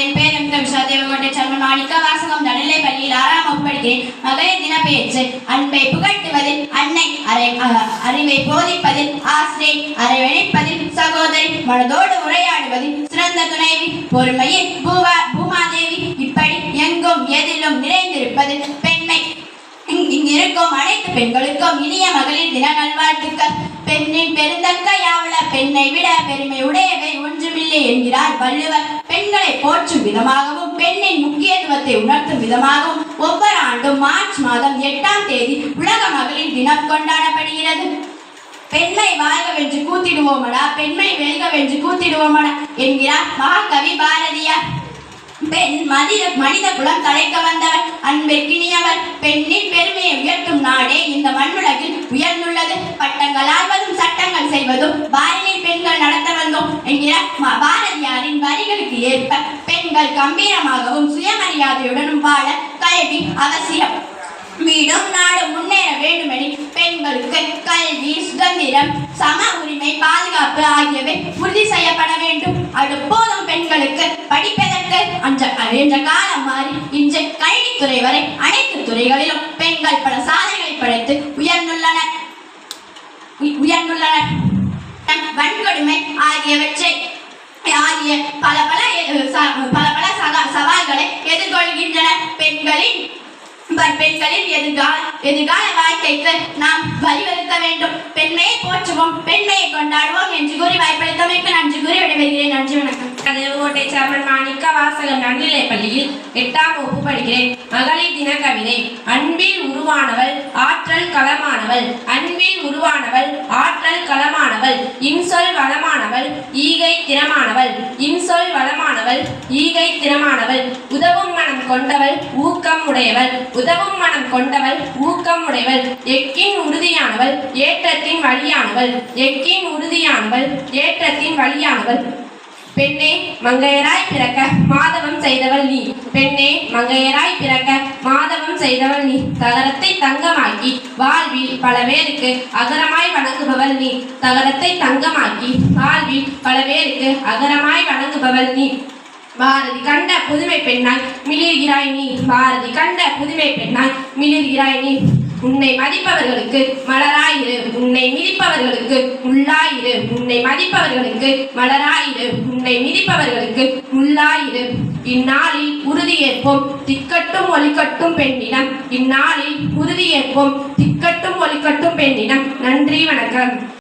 என் பேர் M. Kavisha Devakottai chairman Manikka Vasagam நடுநிலை பள்ளியில் ஆறாம் வகுப்பு படிக்கிறேன். மகளிர் தின பேச்சு அன்பை புகட்டுவதில் அன்னை அறை அறிவை போதிப்பதில் ஆசிரியை அறைவழைப்பதில் சகோதரி மனதோடு உரையாடுவதில் சிறந்த துணைவி பொறுமையில் பூவா பூமாதேவி இப்படி எங்கும் எதிலும் நிறைந்திருப்பது பெண்மை. இங்கிருக்கும் அனைத்து பெண்களுக்கும் இனிய மகளிர் தின நல்வாழ்த்துக்கள். பெண்ணின் பெருந்தக்க யாவல பெண்ணை விட பெருமை உடையவை ஒன்றுமில்லை என்கிறார் வள்ளுவர். போற்றும் விதமாகவும் பெண்ணின் முக்கியத்துவத்தை உணர்த்தும் விதமாகவும் ஒவ்வொரு ஆண்டும் மார்ச் மாதம் எட்டாம் தேதி உலக மகளிர் தினம் கொண்டாடப்படுகிறது. பெண்மை வாழ்க வென்று கூத்திடுவோமடா பெண்மை வெல்க வென்று கூத்திடுவோமடா என்கிறார் மகாகவி பாரதியார். பெண் மனித மனித குலம் தலைக்க வந்தவர் அன்பிற்கினியவர் பெண்ணின் பெருமையை உயர்த்தும் நாடே இந்த மண்ணுலகில் உயர்ந்துள்ளது. பட்டங்கள் ஆள்வதும் சட்டங்கள் என்கிற பாரதியாரின் வரிகளுக்கு ஏற்ப பெண்கள் கம்பீரமாகவும் சுயமரியாதையுடனும் வாழ கல்வி அவசியம். வீடும் நாடும் முன்னேற வேண்டுமெனில் பெண்களுக்கு கல்வி சுதந்திரம் சம உரிமை பாதுகாப்பு ஆகியவை உறுதி செய்யப்பட வேண்டும். அடுப்போதும் பெண்களுக்கு படிப்பதற்கு அஞ்ச என்ற காலம் மாறி இன்று கல்வித்துறை வரை அனைத்து துறைகளிலும் பெண்கள் பல சாதனைகளை படைத்து உயர்ந்துள்ள வன்கொடுமை ஆகியவற்றை ஆகிய பல பல பல பல சவால்களை எதிர்கொள்கின்றன. பெண்களின் பெண்களின் எதிர்கால எதிர்கால வாழ்க்கைக்கு நாம் வழிவகுக்க வேண்டும். பெண்மையை போற்றுவோம் பெண்மையை கொண்டாடுவோம் என்று கூறி வாய்ப்பளித்தமைக்கு நன்றி கூறி விடைபெறுகிறேன். நன்றி வணக்கம். தேவகோட்டை சாமன் மாணிக்க வாசகம் நன்னிலை பள்ளியில் எட்டாம் வகுப்பு படிக்கிறேன். மகளிர் தின கவிதை அன்பில் உருவானவள் ஆற்றல் களமானவள் அன்பில் உருவானவள் ஆற்றல் களமானவள் இன்சொல் வளமானவள் ஈகை திறமானவள் இன்சொல் வளமானவள் ஈகை திறமானவள் உதவும் மனம் கொண்டவள் ஊக்கம் உடையவள் உதவும் மனம் கொண்டவள் ஊக்கம் உடையவள் எக்கின் உறுதியானவள் ஏற்றத்தின் வழியானவள் எக்கின் உறுதியானவள் ஏற்றத்தின் வழியானவள். பெண்ணே மங்கையராய் பிறக்க மாதவம் செய்தவள் நீ. பெண்ணே மங்கையராய் பிறக்க மாதவம் செய்தவள் நீ. தகரத்தை தங்கமாக்கி வாழ்வில் பல பேருக்கு அகரமாய் வணங்குபவள் நீ. தகரத்தை தங்கமாக்கி வாழ்வில் பல பேருக்கு அகரமாய் வணங்குபவள் நீ. பாரதி கண்ட புதுமை பெண்ணாய் மிளிர்கிறாய் நீ. பாரதி கண்ட புதுமை பெண்ணாய் மிளிர்கிறாய் நீ. உன்னை மதிப்பவர்களுக்கு மலராயிரு உன்னை மிதிப்பவர்களுக்கு முள்ளாயிரு உன்னை மதிப்பவர்களுக்கு மலராயிரு. உன்னை மிதிப்பவர்களுக்கு முள்ளாயிரு இந்நாளில் உறுதியேற்போம். திக்கட்டும் ஒலிக்கட்டும் பெண்ணிடம் இந்நாளில் உறுதியேற்போம். திக்கட்டும் ஒலிக்கட்டும் பெண்ணிடம் நன்றி வணக்கம்.